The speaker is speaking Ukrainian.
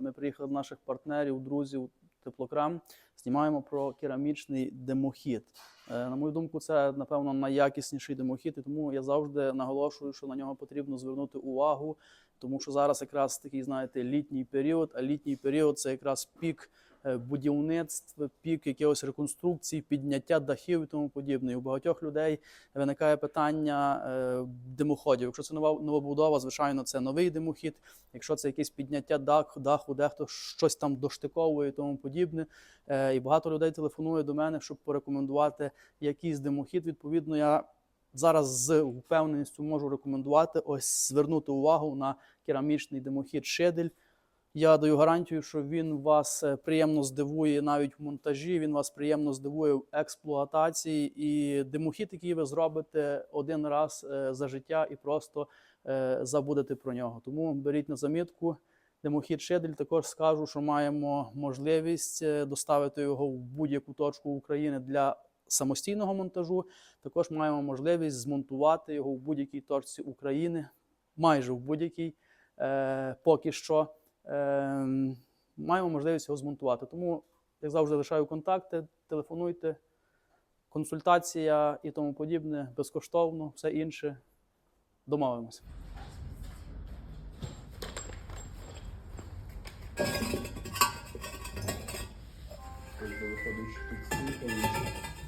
Ми приїхали до наших партнерів, друзів, теплокрам. Знімаємо про керамічний димохід. Е, На мою думку, це напевно найякісніший димохід, і тому я завжди наголошую, що на нього потрібно звернути увагу, тому що зараз якраз такий, знаєте, літній період, а літній період це якраз пік е, будівництва, пік якихось реконструкцій, підняття дахів і тому подібне. І у багатьох людей виникає питання е, димоходів. Якщо це нова новобудова, звичайно, це новий димохід. Якщо це якесь підняття дах, даху, дехто щось там доштиковує і тому подібне. Е, і багато людей телефонує до мене, щоб порекомендувати якийсь димохід. Відповідно, я зараз з впевненістю можу рекомендувати ось звернути увагу на керамічний димохід Шедель. Я даю гарантію, що він вас е, приємно здивує навіть в монтажі, він вас приємно здивує в експлуатації. І димохід, який ви зробите один раз е, за життя і просто е, забудете про нього. Тому беріть на замітку. Димохід Шедель також скажу, що маємо можливість доставити його в будь-яку точку України для самостійного монтажу. Також маємо можливість змонтувати його в будь-якій точці України, майже в будь-якій поки що. Е, маємо можливість його змонтувати. Тому, як завжди, лишаю контакти, телефонуйте, консультація і тому подібне безкоштовно, все інше. Домовимося. Виходить, що тут